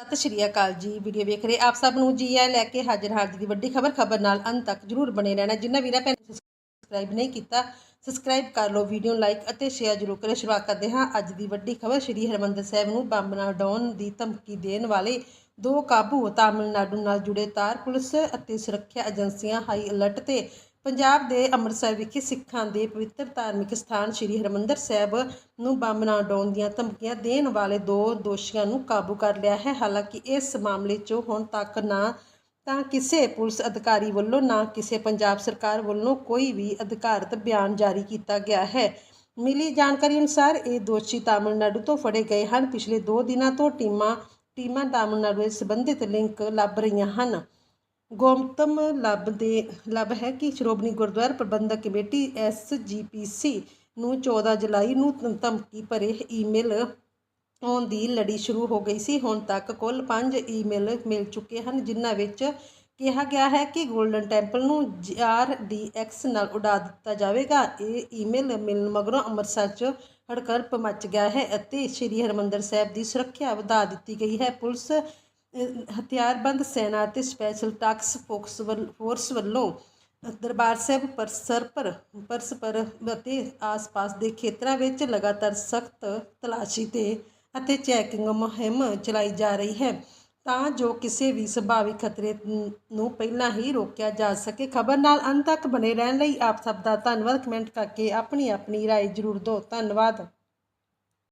ਸਤਿ ਸ਼੍ਰੀ ਅਕਾਲ ਜੀ। ਵੀਡੀਓ ਵੇਖ ਰਹੇ ਆਪ ਸਭ ਨੂੰ ਜੀ ਆ ਲੈ ਕੇ ਹਾਜ਼ਰ ਹਾਜ਼ਰ ਦੀ ਵੱਡੀ ਖਬਰ ਖਬਰ ਨਾਲ ਅੰਤ ਤੱਕ ਜਰੂਰ ਬਣੇ ਰਹਿਣਾ। ਜਿੰਨਾ ਵੀਰਾਂ ਭੈਣ ਸਬਸਕ੍ਰਾਈਬ ਨਹੀਂ ਕੀਤਾ ਸਬਸਕ੍ਰਾਈਬ ਕਰ ਲਓ ਵੀਡੀਓ ਨੂੰ ਲਾਈਕ ਅਤੇ ਸ਼ੇਅਰ ਜਰੂਰ ਕਰਿਓ। ਸ਼ੁਰੂਆਤ ਕਰਦੇ ਹਾਂ ਅੱਜ ਦੀ ਵੱਡੀ ਖਬਰ। ਸ਼੍ਰੀ ਹਰਮੰਦਰ ਸਾਹਿਬ ਨੂੰ ਬੰਬ ਨਾਲ ਡਾਉਣ ਦੀ ਧਮਕੀ ਦੇਣ ਵਾਲੇ ਦੋ ਕਾਬੂ ਤਾਮਿਲਨਾਡੂ ਨਾਲ ਜੁੜੇ ਤਾਰ ਪੁਲਿਸ ਅਤੇ ਸੁਰੱਖਿਆ ਏਜੰਸੀਆਂ ਹਾਈ ਅਲਰਟ ਤੇ ਪੰਜਾਬ ਦੇ ਅੰਮ੍ਰਿਤਸਰ ਵਿਖੇ ਸਿੱਖਾਂ ਦੇ ਪਵਿੱਤਰ ਧਾਰਮਿਕ ਸਥਾਨ ਸ੍ਰੀ ਹਰਿਮੰਦਰ ਸਾਹਿਬ ਨੂੰ ਬੰਬ ਨਾ ਡਾਉਣ ਦੀਆਂ ਧਮਕੀਆਂ ਦੇਣ ਵਾਲੇ ਦੋ ਦੋਸ਼ੀਆਂ ਨੂੰ ਕਾਬੂ ਕਰ ਲਿਆ ਹੈ। ਹਾਲਾਂਕਿ ਇਸ ਮਾਮਲੇ 'ਚ ਹੁਣ ਤੱਕ ਨਾ ਤਾਂ ਕਿਸੇ ਪੁਲਿਸ ਅਧਿਕਾਰੀ ਵੱਲੋਂ, ਨਾ ਕਿਸੇ ਪੰਜਾਬ ਸਰਕਾਰ ਵੱਲੋਂ ਕੋਈ ਵੀ ਅਧਿਕਾਰਤ ਬਿਆਨ ਜਾਰੀ ਕੀਤਾ ਗਿਆ ਹੈ। ਮਿਲੀ ਜਾਣਕਾਰੀ ਅਨੁਸਾਰ ਇਹ ਦੋਸ਼ੀ ਤਾਮਿਲਨਾਡੂ ਤੋਂ ਫੜੇ ਗਏ ਹਨ। ਪਿਛਲੇ 2 ਦਿਨਾਂ ਤੋਂ ਟੀਮਾਂ ਟੀਮਾਂ ਤਾਮਿਲਨਾਡੂ ਦੇ ਸੰਬੰਧਿਤ ਲਿੰਕ ਲੱਭ ਰਹੀਆਂ ਹਨ। ਗੌਤਮ ਲੱਭ ਦੇ ਲੱਭ ਹੈ ਕਿ ਸ਼੍ਰੋਮਣੀ ਗੁਰਦੁਆਰਾ ਪ੍ਰਬੰਧਕ ਕਮੇਟੀ ਐਸਜੀਪੀਸੀ ਨੂੰ 14 ਜੁਲਾਈ ਨੂੰ ਧਮ- ਧਮਕੀ ਭਰੇ ਈਮੇਲ ਆਉਣ ਦੀ ਲੜੀ ਸ਼ੁਰੂ ਹੋ ਗਈ ਸੀ। ਹੁਣ ਤੱਕ ਕੁੱਲ 5 ਈਮੇਲ ਮਿਲ ਚੁੱਕੇ ਹਨ, ਜਿਨ੍ਹਾਂ ਵਿੱਚ ਕਿਹਾ ਗਿਆ ਹੈ ਕਿ 골ਡਨ ਟੈਂਪਲ ਨੂੰ ਆਰਡੀਐਕਸ ਨਾਲ ਉਡਾ ਦਿੱਤਾ ਜਾਵੇਗਾ। ਇਹ ਈਮੇਲ ਮਿਲਣ ਮਗਰੋਂ ਅੰਮ੍ਰਿਤਸਰ 'ਚ ਹੜਕੰਪ ਮਚ ਗਿਆ ਹੈ ਅਤੇ ਸ੍ਰੀ ਹਰਿਮੰਦਰ ਸਾਹਿਬ ਦੀ ਸੁਰੱਖਿਆ ਵਧਾ ਦਿੱਤੀ ਗਈ ਹੈ। ਪੁਲਿਸ ਹਥਿਆਰਬੰਦ ਸੈਨਾ ਅਤੇ ਸਪੈਸ਼ਲ ਟਾਕਸ ਫੋਕਸ ਵੱਲ- ਫੋਰਸ ਵੱਲੋਂ ਦਰਬਾਰ ਸਾਹਿਬ ਪਰਸਰਪਰ ਪਰਸਪਰ ਅਤੇ ਆਸ-ਪਾਸ ਦੇ ਖੇਤਰਾਂ ਵਿੱਚ ਲਗਾਤਾਰ ਸਖਤ ਤਲਾਸ਼ੀ ਤੇ ਅਤੇ ਚੈਕਿੰਗ ਮੁਹਿੰਮ ਚਲਾਈ ਜਾ ਰਹੀ ਹੈ ਤਾਂ ਜੋ ਕਿਸੇ ਵੀ ਸੰਭਾਵੀ ਖਤਰੇ ਨੂੰ ਪਹਿਲਾਂ ਹੀ ਰੋਕਿਆ ਜਾ ਸਕੇ ਖਬਰ ਨਾਲ ਅੰਤ ਤੱਕ ਬਣੇ ਰਹਿਣ ਲਈ ਆਪ ਸਭ ਦਾ ਧੰਨਵਾਦ ਕਮੈਂਟ ਕਰਕੇ ਆਪਣੀ ਆਪਣੀ رائے ਜ਼ਰੂਰ ਦਿਓ ਧੰਨਵਾਦ